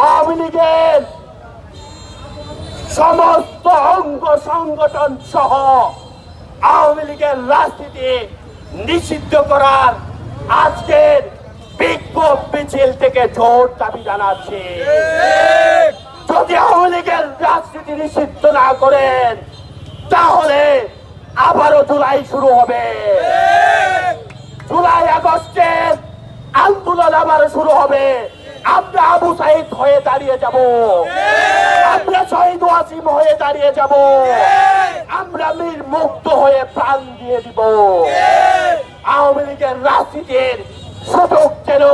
আওয়ামী লীগের সমস্ত অঙ্গ সংগঠন সহ আওয়ামী লীগের রাজনীতি নিষিদ্ধ করার আজকের বিক্ষোভ মিছিল থেকে জোর দাবি জানাচ্ছি। যদি আওয়ামী লীগের রাজনীতি নিষিদ্ধ না করেন, তাহলে আবারও জুলাই শুরু হবে। জুলাই আগস্টের আন্দোলন আবার শুরু হবে। আমরা আবু সাইদ হয়ে দাঁড়িয়ে যাব। আমরা শহীদ ওয়াসিম হয়ে দাঁড়িয়ে যাব। আমরা মীর মুক্ত হয়ে প্রাণ দিয়ে দিব। আওয়ামী লীগের রাজনীতির সুযোগ যেন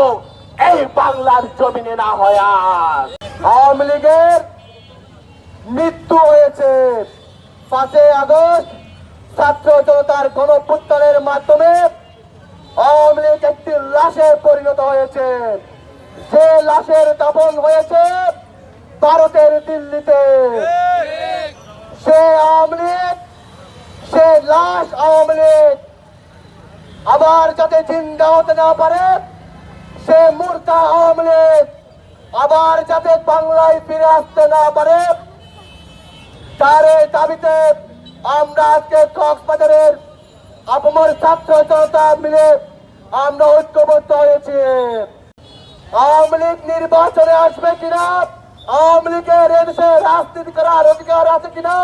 এই বাংলার জমিনে না হয় আর আওয়ামী লীগের মৃত্যু হয়েছে। পাঁচই আগস্ট ছাত্র জনতার গণপুত্তনের মাধ্যমে আওয়ামী লীগ একটি লাশে পরিণত হয়েছে। যে লাশের দাপন হয়েছে ভারতের দিল্লিতে। সে আওয়ামী সে লাশ আওয়ামী আবার যাতে জিন্দা হতে না পারে, সে মূর্খা আওয়ামী আবার যাতে বাংলায় ফিরে আসতে না পারে, তার দাবিতে আমরা আজকে কক্সবাজারের আপমর ছাত্র জনতা মিলে আমরা ঐক্যবদ্ধ হয়েছি। আওয়ামী লীগ নির্বাচনে আসবে কিনা? আওয়ামী লীগের এদেশে রাজনীতি করার অধিকার আছে কিনা?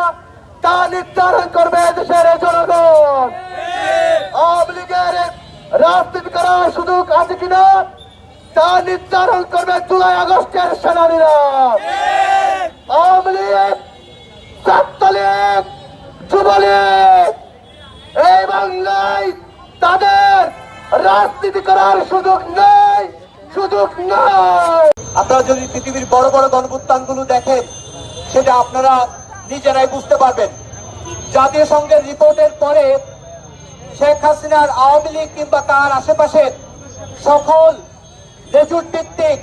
তা নির্ধারণ করবে দেশের জনগণ। আওয়ামী লীগের রাজনীতি করার সুযোগ আছে কিনা? তা নির্ধারণ করবে জুলাই আগস্টের সেনানীরা। আওয়ামী লীগ, ছাত্রলীগ, যুবলীগ, এই বাংলায় তাদের রাজনীতি করার সুযোগ নেই। সুযোগ নাই। আপনারা যদি পৃথিবীর বড় বড় গণপুত্তানগুলো দেখেন, সেটা আপনারা নিজেরাই বুঝতে পারবেন। জাতীয় সংঘের রিপোর্টের পরে শেখ হাসিনার আওয়ামী লীগ কিংবা তার আশেপাশের সকল দেশুর ভিত্তিক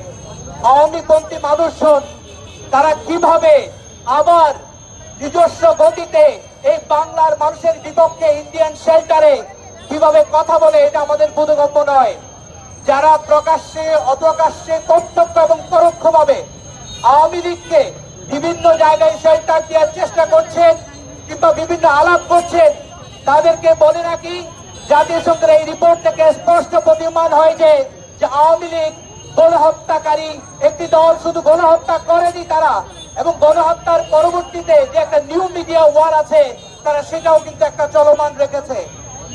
আওয়ামীপন্থী মানুষজন, তারা কীভাবে আবার নিজস্ব গতিতে এই বাংলার মানুষের বিপক্ষে ইন্ডিয়ান শেল্টারে কীভাবে কথা বলে, এটা আমাদের বোধগম্য নয়। যারা প্রকাশ্যে, অপ্রকাশ্যে প্রত্যক্ষ এবং পরোক্ষভাবে আওয়ামী লীগকে বিভিন্ন জায়গায় শেল্টার দেওয়ার চেষ্টা করছেন কিংবা বিভিন্ন আলাপ করছেন, তাদেরকে বলে রাখি জাতিসংঘের এই রিপোর্ট থেকে স্পষ্ট প্রতিমান হয় যে যে আওয়ামী লীগ গণহত্যাকারী একটি দল শুধু গণহত্যা করেনি তারা এবং গণহত্যার পরবর্তীতে যে একটা নিউ মিডিয়া ওয়ার আছে, তারা সেটাও কিন্তু একটা চলমান রেখেছে।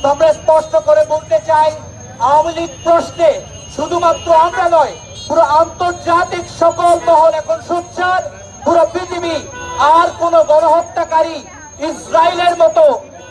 তো আমরা স্পষ্ট করে বলতে চাই আওয়ামী লীগ প্রশ্নে শুধুমাত্র আমরা নয়, পুরো আন্তর্জাতিক সকল মহল এখন সোচ্চার, পুরো পৃথিবী আর কোন গণহত্যাকারী ইসরায়েলের মতো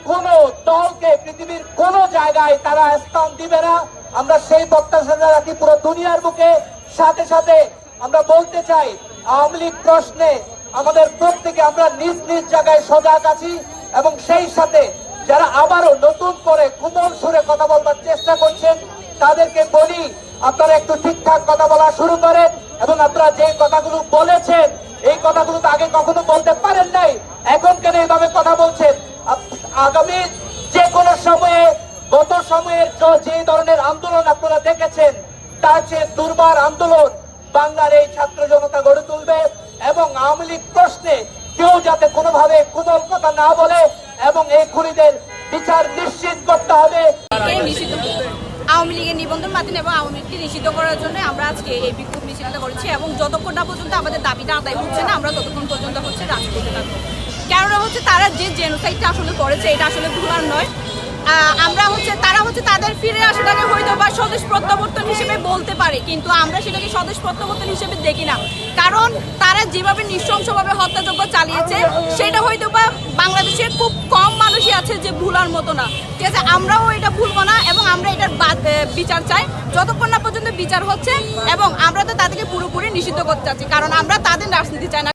কোন দলকে পৃথিবীর কোন জায়গায় তারা স্থান দিবে না। আমরা সেই প্রত্যাশা রাখি পুরো দুনিয়ার বুকে। সাথে সাথে আমরা বলতে চাই, আওয়ামী লীগ প্রশ্নে আমাদের প্রত্যেকে আমরা নিজ নিজ জায়গায় সজাগ আছি এবং সেই সাথে যারা আবারও নতুন করে কোমল সুরে কথা বলবার চেষ্টা করছেন, তাদেরকে বলি, আপনারা একটু ঠিকঠাক কথা বলা শুরু করেন এবং আপনারা যে কথাগুলো বলেছেন, এই কথাগুলো তো আগে কখনো বলতে পারেন নাই। এখন কেন এইভাবে কথা বলছেন? আগামী যে কোনো সময়ে, গত সময়ের য- ধরনের আন্দোলন আপনারা দেখেছেন, তার চেয়ে দুর্বার আন্দোলন বাংলার এই ছাত্র জনতা গড়ে তুলবে এবং আওয়ামী লীগ প্রশ্নে কেউ যাতে কোনোভাবে কুদল কথা না বলে এবং এই খুনিদের বিচার নিশ্চিত করতে হবে। আওয়ামী লীগের নিবন্ধন আওয়ামী লীগকে নিষিদ্ধ করার জন্য আমরা আজকে এই বিক্ষোভ মিছিলটা করেছি এবং যতক্ষণ না পর্যন্ত আমাদের দাবিটা আদায় হচ্ছে না, আমরা ততক্ষণ পর্যন্ত হচ্ছে রাজপথে কেননা হচ্ছে তারা যে জেনোসাইডটা আসলে করেছে, এটা আসলে ভুলার নয়। আমরা হচ্ছে, তারা হচ্ছে তাদের ফিরে আসাটাকে হয়তো বা স্বদেশ প্রত্যাবর্তন হিসেবে বলতে পারে, কিন্তু আমরা সেটাকে স্বদেশ প্রত্যাবর্তন হিসেবে দেখি না। কারণ যেভাবে নৃশংসভাবে হত্যাযজ্ঞ চালিয়েছে, সেটা হয়তো বা বাংলাদেশের খুব কম মানুষই আছে যে ভুলার মতো না। ঠিক আছে, আমরাও এটা ভুলবো না এবং আমরা এটার বিচার চাই। যতক্ষণ না পর্যন্ত বিচার হচ্ছে এবং আমরা তো তাদেরকে পুরোপুরি নিষিদ্ধ করতে চাচ্ছি, কারণ আমরা তাদের রাজনীতি চাই না।